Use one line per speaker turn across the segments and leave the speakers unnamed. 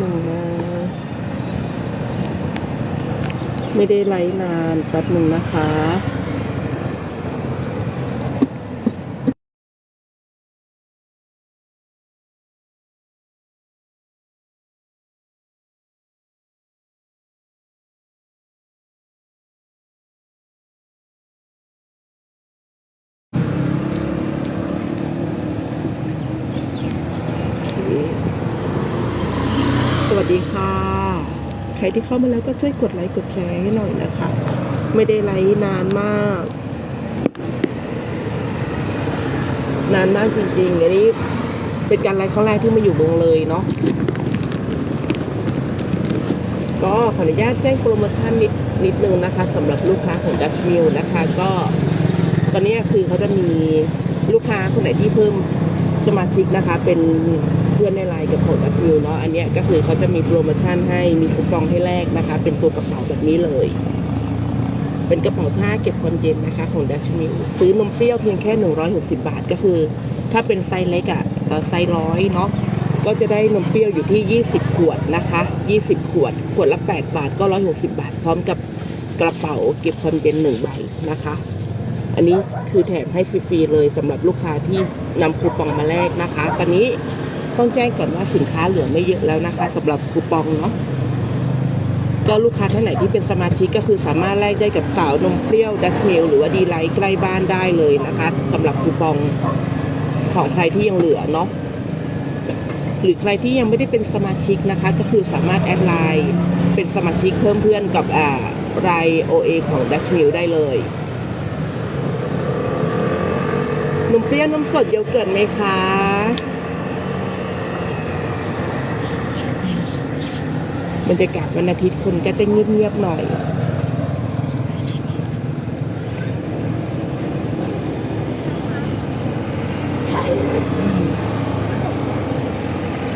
หนึ่งนะ ไม่ได้ไลฟ์นานแป๊บหนึ่งนะคะ สวัสดีค่ะ ใครที่เข้ามาแล้วก็ช่วยกดไลค์กดแชร์ให้หน่อยนะคะ ไม่ได้ไลฟ์นานมาก นานมากจริงๆอันนี้เป็นการไลฟ์ครั้งแรกที่มาอยู่เมืองเลยเนาะก็ขออนุญาตแจ้งโปรโมชั่นนิดนิดนึงนะคะสำหรับลูกค้าของ Dutch Mill นะคะ ก็ตอนนี้คือเขาจะมีลูกค้าคนไหนที่เพิ่มสมาชิกนะคะ เป็น เพื่อนในไลน์กับขอเนาะอันเนี้ยก็คือเขาจะมีโปรโมชั่นให้มีคูปองให้แลกนะคะ เป็นตัวกระเป๋าแบบนี้เลย เป็นกระเป๋าผ้าเก็บความเย็นนะคะของ Dutch Mill ซื้อนมเปรี้ยวเพียงแค่ 160 บาทก็คือ ถ้าเป็นไซส์เล็กอะไซส์ร้อยเนาะก็จะได้นมเปรี้ยวอยู่ที่ 20 ขวดนะคะ 20 ขวด ขวดละ 8 บาทก็ 160 บาท พร้อมกับกระเป๋าเก็บความเย็น1ใบนะคะ อันนี้คือแถมให้ฟรีๆเลยสำหรับลูกค้าที่นำคูปองมาแลกนะคะ ตอนนี้ ต้องแจ้งก่อนว่าสินค้าเหลือไม่เยอะแล้วนะคะสำหรับคูปองเนาะก็ลูกค้าท่านไหนที่เป็นสมาชิกก็คือสามารถแลกได้กับสาวนมเปรี้ยวดัชมิลหรือว่าดีไลท์ใกล้บ้านได้เลยนะคะสำหรับคูปองของใครที่ยังเหลือเนาะหรือใครที่ยังไม่ได้เป็นสมาชิกนะคะ ก็คือสามารถแอดไลน์เป็นสมาชิกเพิ่มเพื่อนกับอ่าราย OA ของ Dutch Mill ได้เลยนมเปรี้ยวนมสดโยเกิร์ตไหมคะ บรรยากาศวันอาทิตย์คนก็จะเงียบๆหน่อย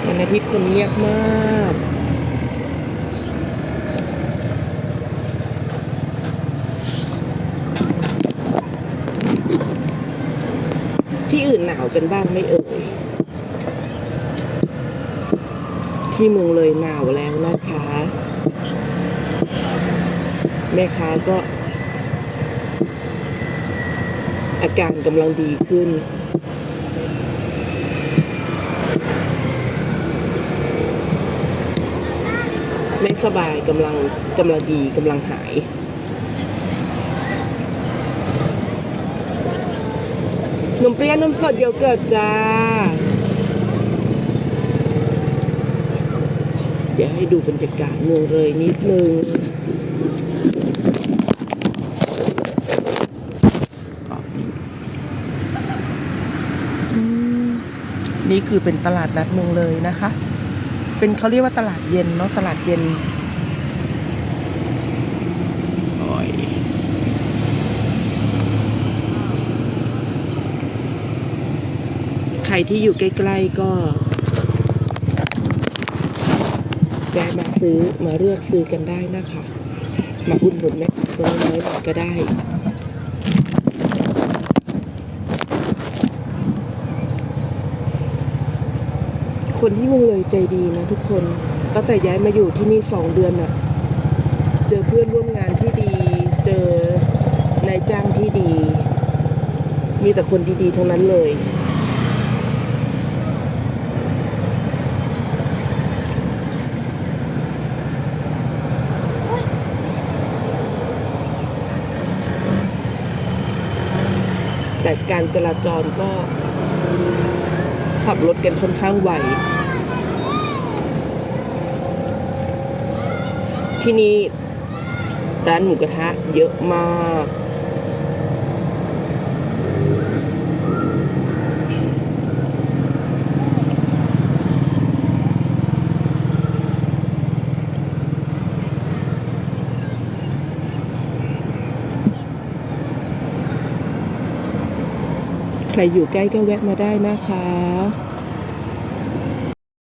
วันอาทิตย์คนเงียบมากที่อื่นหนาวกันบ้างไม่เอ่ย ที่เมืองเลยหนาวแล้วนะคะ แม่ค้าก็ อาการกำลังดีขึ้น ไม่สบายกำลังกำลังดีกำลังหายนมเปรี้ยวนมสดโยเกิร์ตจ้า เดี๋ยวให้ดูบรรยากาศเมืองเลยนิดนึง นี่คือเป็นตลาดนัดเมืองเลยนะคะ เป็นเขาเรียกว่าตลาดเย็นเนาะตลาดเย็นใครที่อยู่ใกล้ๆก็แวะมาซื้อมาเลือกซื้อกันได้นะคะ มาอุดหนุนแม่ตัวน้อยๆหน่อยก็ได้ คนที่เมืองเลยใจดีนะทุกคน ตั้งแต่ย้ายมาอยู่ที่นี่สองเดือนอะเจอเพื่อนร่วมงานที่ดี เจอนายจ้างที่ดี มีแต่คนดีๆทั้งนั้นเลยแต่การจราจรก็ขับรถกันค่อนข้างไว ที่นี่ร้านหมูกระทะเยอะมาก ใครอยู่ใกล้ก็แวะมาได้นะคะ